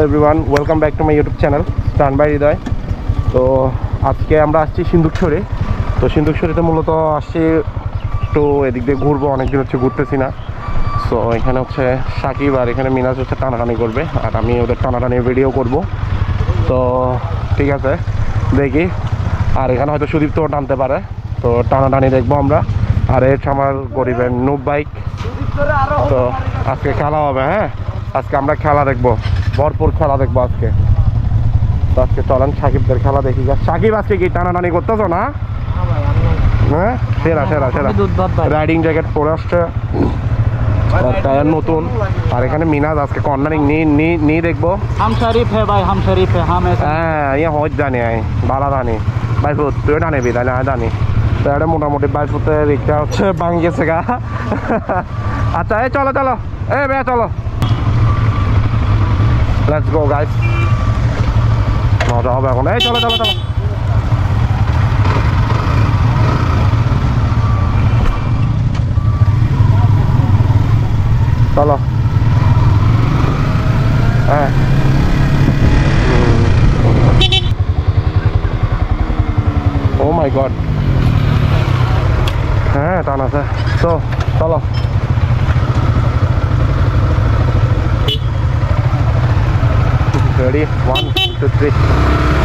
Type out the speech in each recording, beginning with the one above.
Hello everyone welcome back to my YouTube channel stun by Hridoy তো আজকে আমরা আসছি সিন্ধুকছড়ি তো সিন্ধুকছড়িতে মূলত আসছি একটু এদিক দিয়ে ঘুরবো, অনেকদিন হচ্ছে ঘুরতেছি না। সো এখানে হচ্ছে সাকিব আর এখানে মিনাজ হচ্ছে টানাটানি করবে, আর আমি ওদের টানাটানির ভিডিও করব। তো ঠিক আছে, দেখি। আর এখানে হয়তো সুদীপ্তও টানতে পারে। তো টানাটানি দেখব আমরা। আর এর আমার গরিবের নুব বাইক তো আজকে খেলা হবে হ্যাঁ? আজকে আমরা খেলা দেখব। ভরপুর খেলা দেখব আজকে। আজকে চলেন সাকিবদের খেলা দেখি। যা সাকিব আজকে কি টানা টানি করতেছো না? হ্যাঁ সেরা সেরা সেরা। রাইডিং জ্যাকেট পরে আসছে। টায়ার নতুন। আর এখানে মিনাজ আজকে কর্নারিং নি নি নি দেখব। হাম শরীফ হ্যাঁ ভাই হাম শরীফ হ্যাঁ হ্যাঁ ইয়ে হজ জানি আই বালা জানি। ভাই ফুট তুই জানি বিদায় না জানি। তো এটা মোটামুটি বাইশ ফুটের রিক্সা হচ্ছে ভাঙ গেছে গা। আচ্ছা এই চলো চলো। এ বে চলো। লেটস গো গাইস মজা হবে এখন এই চলো চলো চলো চলো হ্যাঁ ও মাই গড হ্যাঁ টান আছে তো চলো ready one two three.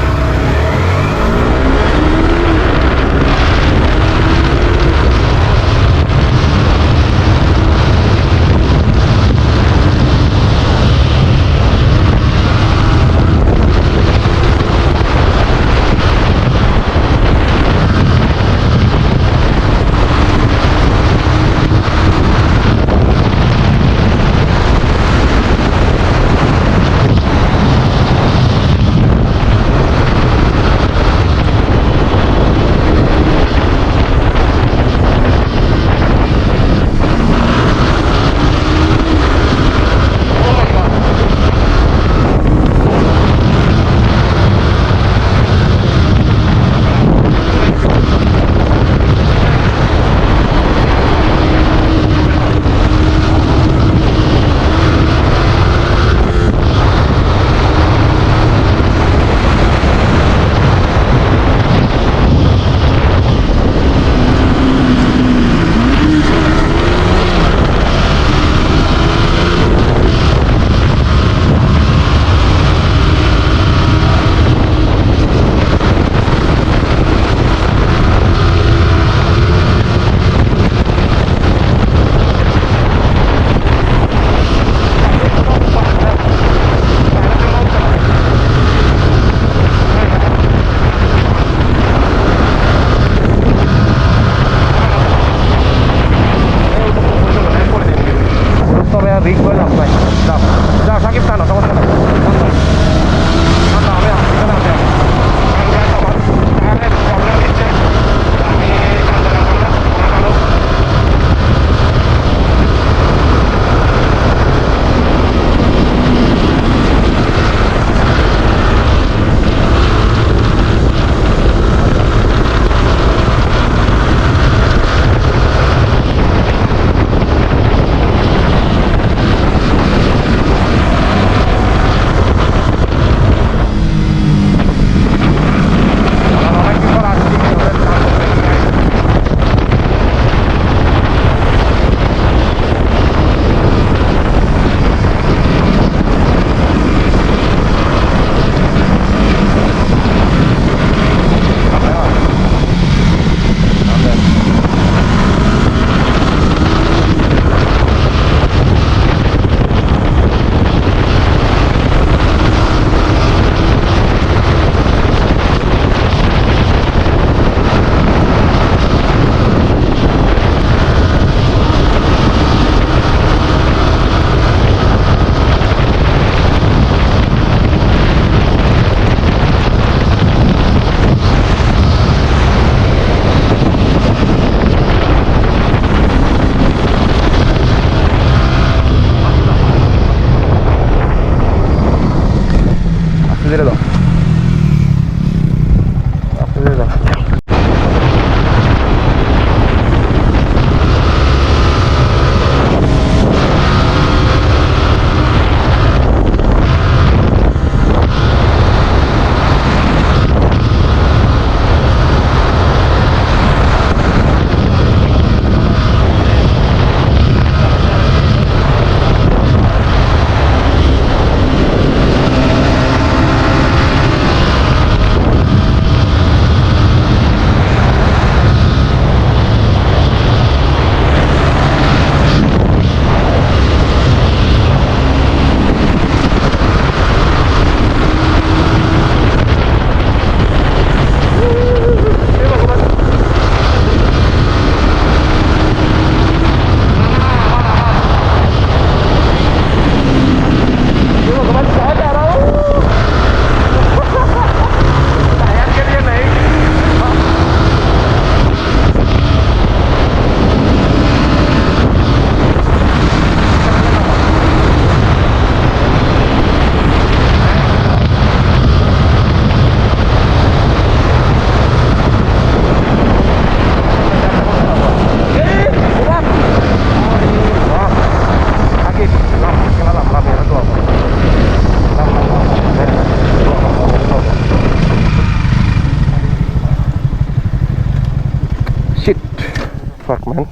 তুই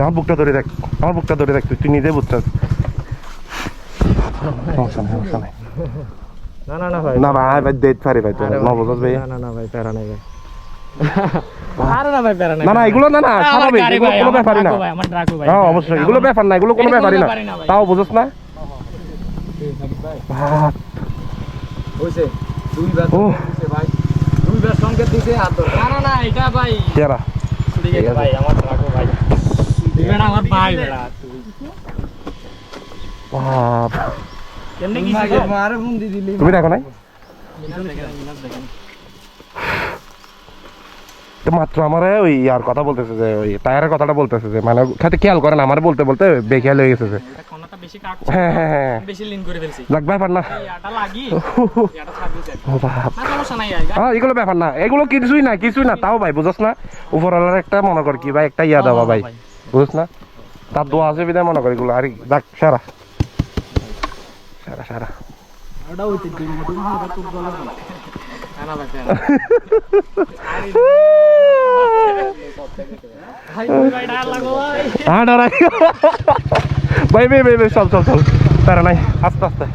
আমার বুকটা ধরে দেখ আমার বুকটা ধরে দেখ তুই নিজে বুঝছিস সমস্যা নেই সমস্যা নেই না না না ভাই না ভাই পারি ভাই বুঝছ ভাই না না ভাই প্যারা নাই ভাই আরে না ভাই প্যারা নাই না না এগুলো না না স্বাভাবিক এগুলো কোনো ব্যাপারই না আমার ড্রাকো ভাই। হ্যাঁ অবশ্যই এগুলো ব্যাপার না এগুলো কোনো এগুলো ব্যাপারই না ব্যাপারই না ভাই। তাও বুঝছ না হইছে ভাই দুইবার সংকেত দিছে হাত না, না, না, এটা ভাই, কেরা? ঠিক আছে ভাই, আমার ভাই। দিবেন আমার ভাই। বাপ। কি ফোন দি দিলি। তুমি দেখো নাই? দেখেন, দেখেন। মাত্র আমার ওই আর কথা বলতেছে যে ওই টায়ারের কথাটা বলতেছে যে মানে খাতে খেয়াল করেন আমার বলতে বলতে বেখেয়াল হয়ে গেছে যে। হ্যাঁ হ্যাঁ হ্যাঁ। যাক ব্যাপার না। হ্যাঁ এগুলো ব্যাপার না। এগুলো কিছুই না কিছুই না। তাও ভাই বুঝছ না উপরওয়ালার একটা মনে কর কি ভাই একটা ইয়া দেওয়া ভাই। বুঝছ না? তার দোয়া আছে বিদায় মনে কর এগুলো। আর যাক সারা। সারা সারা। ওটা হ্যাঁ ভাই ভাই ভাই সব সব সব তারা নাই আস্তে আস্তে।